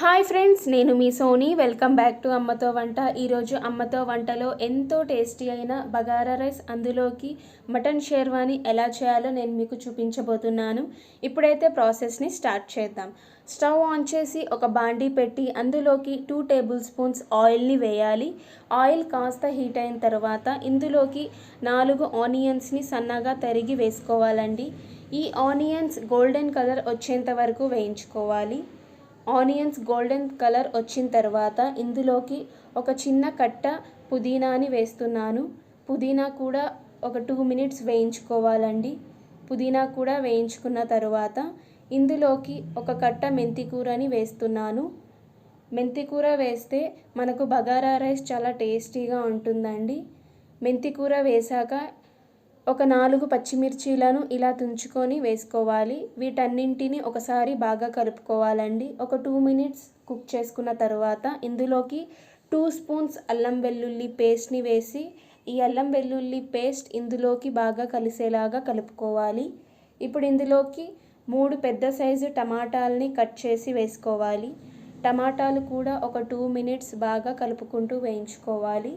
Hi friends నేను మీ Soni. Welcome back to అమ్మతో వంట. ఈరోజు అమ్మతో వంటలో ఎంతో టేస్టీ అయిన బగారా రైస్ అందులోకి మటన్ షేర్వాని ఎలా చేయాలో నేను మీకు చూపించబోతున్నాను. ఇప్పుడైతే ప్రాసెస్ని స్టార్ట్ చేద్దాం. స్టవ్ ఆన్ చేసి ఒక బాండీ పెట్టి అందులోకి టూ టేబుల్ స్పూన్స్ ఆయిల్ని వేయాలి. ఆయిల్ కాస్త హీట్ అయిన తర్వాత ఇందులోకి నాలుగు ఆనియన్స్ని సన్నగా తరిగి వేసుకోవాలండి. ఈ ఆనియన్స్ గోల్డెన్ కలర్ వచ్చేంత వరకు వేయించుకోవాలి. ఆనియన్స్ గోల్డెన్ కలర్ వచ్చిన తర్వాత ఇందులోకి ఒక చిన్న కట్ట పుదీనాని వేస్తున్నాను. పుదీనా కూడా ఒక టూ మినిట్స్ వేయించుకోవాలండి. పుదీనా కూడా వేయించుకున్న తర్వాత ఇందులోకి ఒక కట్ట మెంతి కూరని వేస్తున్నాను. మెంతి కూర వేస్తే మనకు బగారా రైస్ చాలా టేస్టీగా ఉంటుందండి. మెంతి కూర వేశాక ఒక నాలుగు పచ్చిమిర్చీలను ఇలా తుంచుకొని వేసుకోవాలి. వీటన్నింటిని ఒకసారి బాగా కలుపుకోవాలండి. ఒక టూ మినిట్స్ కుక్ చేసుకున్న తర్వాత ఇందులోకి టూ స్పూన్స్ అల్లం వెల్లుల్లి పేస్ట్ని వేసి ఈ అల్లం వెల్లుల్లి పేస్ట్ ఇందులోకి బాగా కలిసేలాగా కలుపుకోవాలి. ఇప్పుడు ఇందులోకి మూడు పెద్ద సైజు టమాటాలని కట్ చేసి వేసుకోవాలి. టమాటాలు కూడా ఒక టూ మినిట్స్ బాగా కలుపుకుంటూ వేయించుకోవాలి.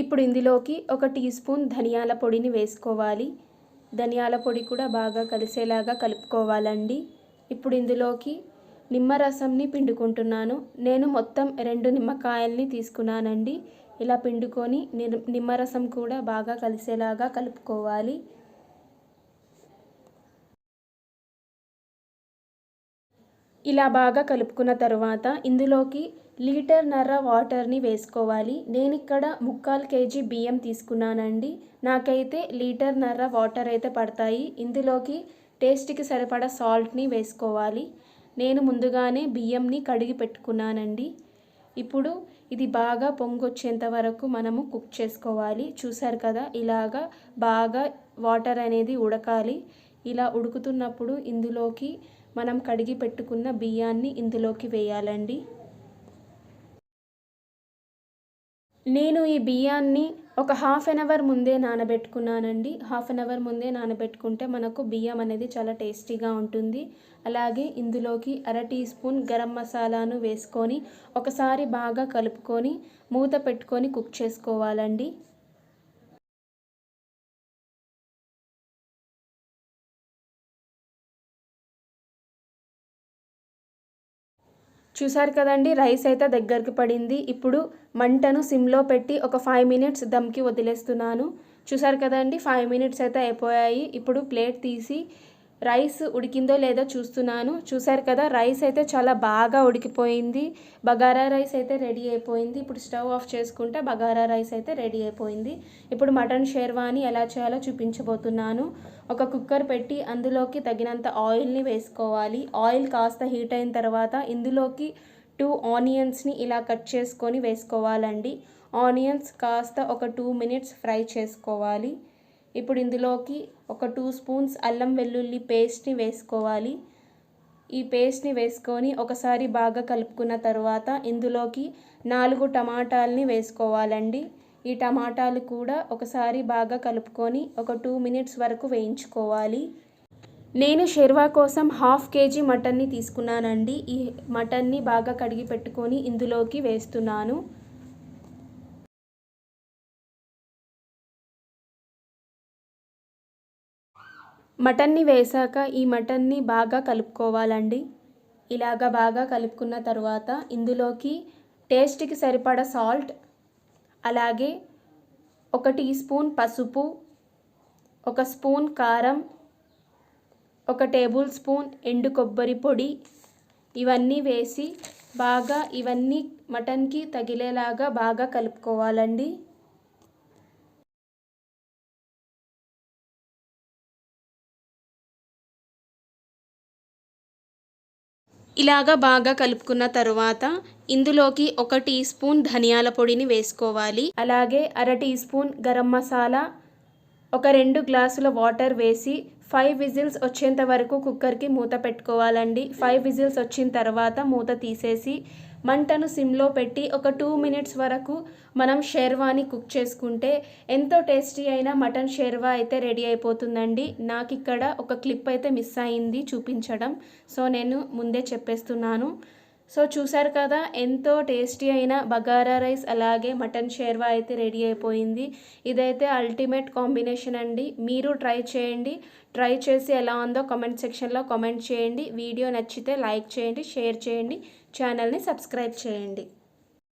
ఇప్పుడు ఇందులోకి ఒక టీ స్పూన్ ధనియాల పొడిని వేసుకోవాలి. ధనియాల పొడి కూడా బాగా కలిసేలాగా కలుపుకోవాలండి. ఇప్పుడు ఇందులోకి నిమ్మరసంని పిండుకుంటున్నాను. నేను మొత్తం రెండు నిమ్మకాయల్ని తీసుకున్నానండి. ఇలా పిండుకొని నిమ్మరసం కూడా బాగా కలిసేలాగా కలుపుకోవాలి. ఇలా బాగా కలుపుకున్న తర్వాత ఇందులోకి లీటర్ నర్ర వాటర్ని వేసుకోవాలి. నేను ఇక్కడ ముక్కాలు కేజీ బియ్యం తీసుకున్నానండి. నాకైతే లీటర్ నర్ర వాటర్ అయితే పడతాయి. ఇందులోకి టేస్ట్కి సరిపడా సాల్ట్ని వేసుకోవాలి. నేను ముందుగానే బియ్యంని కడిగి పెట్టుకున్నానండి. ఇప్పుడు ఇది బాగా పొంగొచ్చేంత వరకు మనము కుక్ చేసుకోవాలి. చూసారు కదా ఇలాగా బాగా వాటర్ అనేది ఉడకాలి. ఇలా ఉడుకుతున్నప్పుడు ఇందులోకి మనం కడిగి పెట్టుకున్న బియ్యాన్ని ఇందులోకి వేయాలండి. నేను ఈ బియ్యాన్ని ఒక హాఫ్ అన్ అవర్ ముందే నానబెట్టుకున్నానండి. హాఫ్ అన్ అవర్ ముందే నానబెట్టుకుంటే మనకు బియ్యం అనేది చాలా టేస్టీగా ఉంటుంది. అలాగే ఇందులోకి అర టీ స్పూన్ గరం మసాలాను వేసుకొని ఒకసారి బాగా కలుపుకొని మూత పెట్టుకొని కుక్ చేసుకోవాలండి. చూసారు కదండి రైస్ అయితే దగ్గరికి పడింది. ఇప్పుడు మంటను సిమ్లో పెట్టి ఒక ఫైవ్ మినిట్స్ దమ్కి వదిలేస్తున్నాను. చూసారు కదండి ఫైవ్ మినిట్స్ అయితే అయిపోయాయి. ఇప్పుడు ప్లేట్ తీసి రైస్ ఉడికిందో లేదో చూస్తున్నాను. చూసారు కదా రైస్ అయితే చాలా బాగా ఉడికిపోయింది. బగారా రైస్ అయితే రెడీ అయిపోయింది. ఇప్పుడు స్టవ్ ఆఫ్ చేసుకుంటే బగారా రైస్ అయితే రెడీ అయిపోయింది. ఇప్పుడు మటన్ షేర్వాని ఎలా చేయాలో చూపించబోతున్నాను. ఒక కుక్కర్ పెట్టి అందులోకి తగినంత ఆయిల్ని వేసుకోవాలి. ఆయిల్ కాస్త హీట్ అయిన తర్వాత ఇందులోకి టూ ఆనియన్స్ని ఇలా కట్ చేసుకొని వేసుకోవాలండి. ఆనియన్స్ కాస్త ఒక టూ మినిట్స్ ఫ్రై చేసుకోవాలి. ఇప్పుడు ఇందులోకి ఒక టూ స్పూన్స్ అల్లం వెల్లుల్లి పేస్ట్ని వేసుకోవాలి. ఈ పేస్ట్ని వేసుకొని ఒకసారి బాగా కలుపుకున్న తర్వాత ఇందులోకి నాలుగు టమాటాలని వేసుకోవాలండి. ఈ టమాటాలు కూడా ఒకసారి బాగా కలుపుకొని ఒక టూ మినిట్స్ వరకు వేయించుకోవాలి. నేను షెర్వా కోసం హాఫ్ కేజీ మటన్ని తీసుకున్నానండి. ఈ మటన్ని బాగా కడిగి పెట్టుకొని ఇందులోకి వేస్తున్నాను. మటన్ని వేశాక ఈ మటన్ని బాగా కలుపుకోవాలండి. ఇలాగ బాగా కలుపుకున్న తర్వాత ఇందులోకి టేస్ట్కి సరిపడ సాల్ట్ అలాగే ఒక టీ స్పూన్ పసుపు ఒక స్పూన్ కారం ఒక టేబుల్ స్పూన్ ఎండు కొబ్బరి పొడి ఇవన్నీ వేసి బాగా ఇవన్నీ మటన్కి తగిలేలాగా బాగా కలుపుకోవాలండి. ఇలాగా బాగా కలుపుకున్న తరువాత ఇందులోకి ఒక టీ స్పూన్ ధనియాల పొడిని వేసుకోవాలి. అలాగే అర టీ స్పూన్ గరం మసాలా ఒక రెండు గ్లాసుల వాటర్ వేసి ఫైవ్ విజిల్స్ వచ్చేంత వరకు కుక్కర్కి మూత పెట్టుకోవాలండి. ఫైవ్ విజిల్స్ వచ్చిన తర్వాత మూత తీసేసి మంటను సిమ్లో పెట్టి ఒక టూ మినిట్స్ వరకు మనం షేర్వాని కుక్ చేసుకుంటే ఎంతో టేస్టీ అయిన మటన్ షేర్వా అయితే రెడీ అయిపోతుందండి. నాకు ఇక్కడ ఒక క్లిప్ అయితే మిస్ అయింది చూపించడం. సో నేను ముందే చెప్పేస్తున్నాను. సో చూసారు కదా ఎంతో టేస్టీ అయిన బగారా రైస్ అలాగే మటన్ షేర్వా అయితే రెడీ అయిపోయింది. ఇదైతే అల్టిమేట్ కాంబినేషన్ అండి. మీరు ట్రై చేయండి. ట్రై చేసి ఎలా ఉందో కమెంట్ సెక్షన్లో కామెంట్ చేయండి. వీడియో నచ్చితే లైక్ చేయండి షేర్ చేయండి. ఛానల్ని సబ్స్క్రైబ్ చేయండి.